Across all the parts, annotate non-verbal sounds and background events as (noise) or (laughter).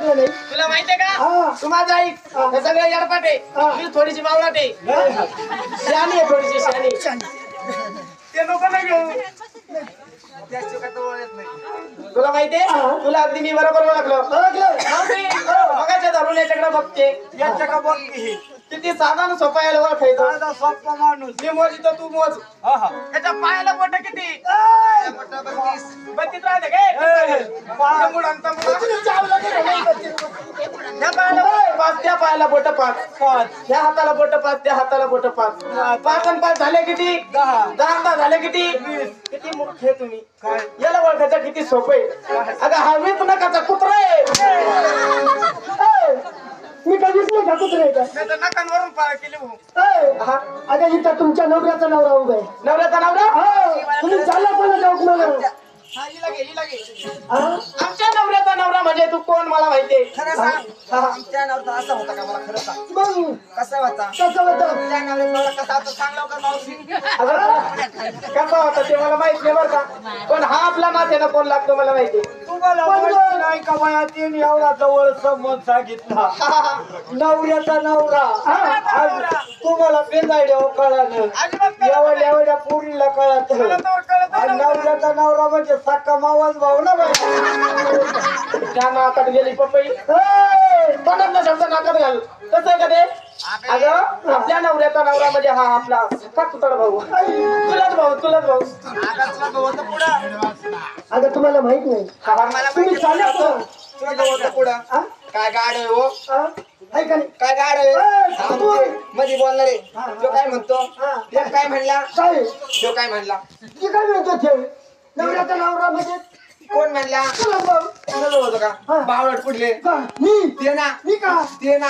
ओळखलं नाही तुला माहितीये का? हा. तू माझा ऐक हे. सगळं यडपाट हा. आहे मी थोडीशी बावळाट आहे. शहाणी आहे थोडीशी शहाणी ते नको ना घेऊ. तुला माहितीये? हा. तुला अगदी मी बरोबर ओळखलं. ओळखलं. मी धरून याच्याकडे बघते. याच्या का बघ की किती साधा आणि सोपा यायला ओळखायचं सोप्पा माणूस. मी मोजितो तू मोज. हा हा. त्याच्या पायाला बोट किती? ए, बत्तीस राहते काय मुलांचा. त्या पायाला पाच त्या पायाला बोट पाच. पाच. त्या हाताला बोट पाच त्या हाताला बोट पाच. पाच. आणि पाच झाले किती? दहा. दहा दहा झाले किती? किती मूर्ख आहे तुम्ही? याला ओळखायचं किती सोपं आहे. अगं हा वीप नकाचा कुत्रा आहे. ए, मी कधीच नाही का कुत्रे का नाही तर नकांवरून पाळ केली भाऊ. ए, हा. अगं इथं तुमच्या नवऱ्याचा नवरा उभा आहे. नवऱ्याचा नवरा? हो, तुम्ही चालला कोणा जाऊ मला हा, हिला घे, हिला घे. हा? आमच्या नवऱ्याचा नवरा म्हणजे तू कोण मला माहितीये खरं सांग. आमच्या नवरा असा होता का मला खरं सांग? मग? कसा होता? कसं होतं? त्या नवऱ्याचा कसा होता सांग लवकर मावशी. अगं, कसा होता ते मला माहीत नाही बरं का. पण हा आपला माझ्यानं कोण लागतो मला माहिती तुम्हाला माहिती नाही का बाया तीन एवढा जवळ संबंध सांगितला. नवऱ्याचा नवरा. आज तुम्हाला पेंदायड्या कळालं. एवढ्या एवढ्या पोरीला कळत. नवऱ्याचा नवरा म्हणजे सक्का मावाच भाऊ ना बाई. (laughs) त्या नाकात गेली पपई. तोंडातला शब्द नाकात घाल. कसं का ते? अगं आपल्या नवऱ्याचा नवरा म्हणजे हा आपला का कुतड भाऊ. तुलाच भाऊ तुलाच भाऊ. अगं तुम्हाला माहीत नाही. हा, तुम्ही चालला हा? काय गाड आहे हो? हा? का नाही? काय गाड ए, आहे थांबू. मध्ये बोलणार. आहे तो काय म्हणतो. हा. तो काय म्हणला. काय? तो काय म्हणला. ती काय म्हणतो ते नवऱ्याचा नवरा म्हणजे कोण म्हणला? होतं हा. का? बावळट पुढले. का? मी? ते ना. मी का? ते ना.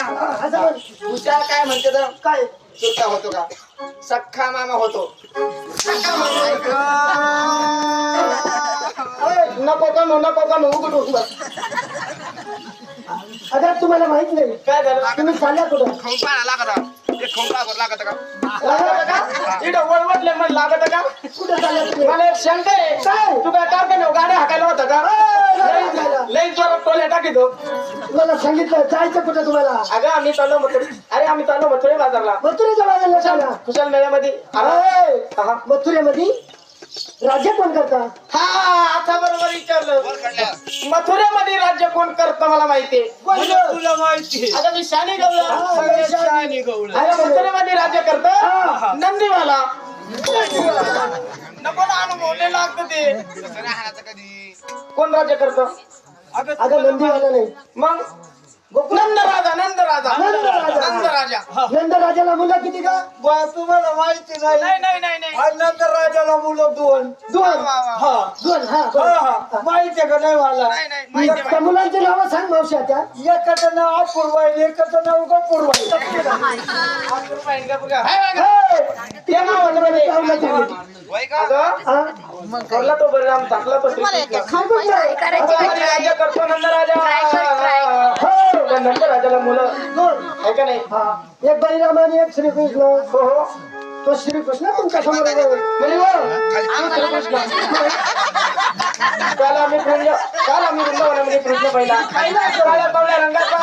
हुशार काय म्हणते तर? काय? चुका होतो का? सख्खा मामा होतो. अरे, नको का नो नको का अगं तुम्हाला माहीत नाही. काय झालं? तुम्ही चालल्या कुठं? खोंपाळा लागत एक खोंपाळा लागत का लागत का इथं वळवटले म्हण लागत का कुठं चालल्या तुम्ही मला एक शंका आहे काय? तू काय कारखान्यावर गाड्या हाकायला होता का नाही झालं. लई जोरात टोल्या टाकीतो मला सांगितलं जायचं कुठं तुम्हाला अगं आम्ही चाललो मथुरे अरे आम्ही चाललो मथुरे बाजारला मथुरेच्या बाजारला चाला कुशल मेळ्यामध्ये. हा. मथुरेमध्ये राज्य कोण करता? हा आता बरोबर विचारलं. मथुरेमध्ये राज्य कोण करतं मला माहितीये? तुला माहिती आता मी शानी. अरे मथुरेमध्ये राज्य हा. करत नंदीवाला. नको ना अनुभव लय लागतं ते. कधी कोण राज्य करतं? अगं अगं नंदीवाला नाही. मग? नंद राजा नंद राजा. नंद राजा. नंद राजा. नंद राजाला मुलं किती का बा तुम्हाला माहिती नाही. नाही नाही नाही नाही. आणि नंतर राजाला मुलं दोन. दोन. वा, वा, वा. हा. दोन हा हा बरं. हा. माहिती आहे का नाही मला? नाही नाही माहिती त्या मुलांची नावं सांग मावशी त्या एकाचं नाव अपूर्व आहे एकाचं नाव गपूर्व आहे ते नाव म्हणलं म्हणे. लावलं तुम्ही. अगं, हा? करला तो टाकला. काय बोलताय? आणि एक बलिराम आणि एक श्रीकृष्ण हो हो तो श्रीकृष्ण तुमच्यासमोर काल आम्ही कृष्ण काल आम्ही वृंदावनामध्ये कृष्ण पहिला. काळ्या पावल्या रंगाचा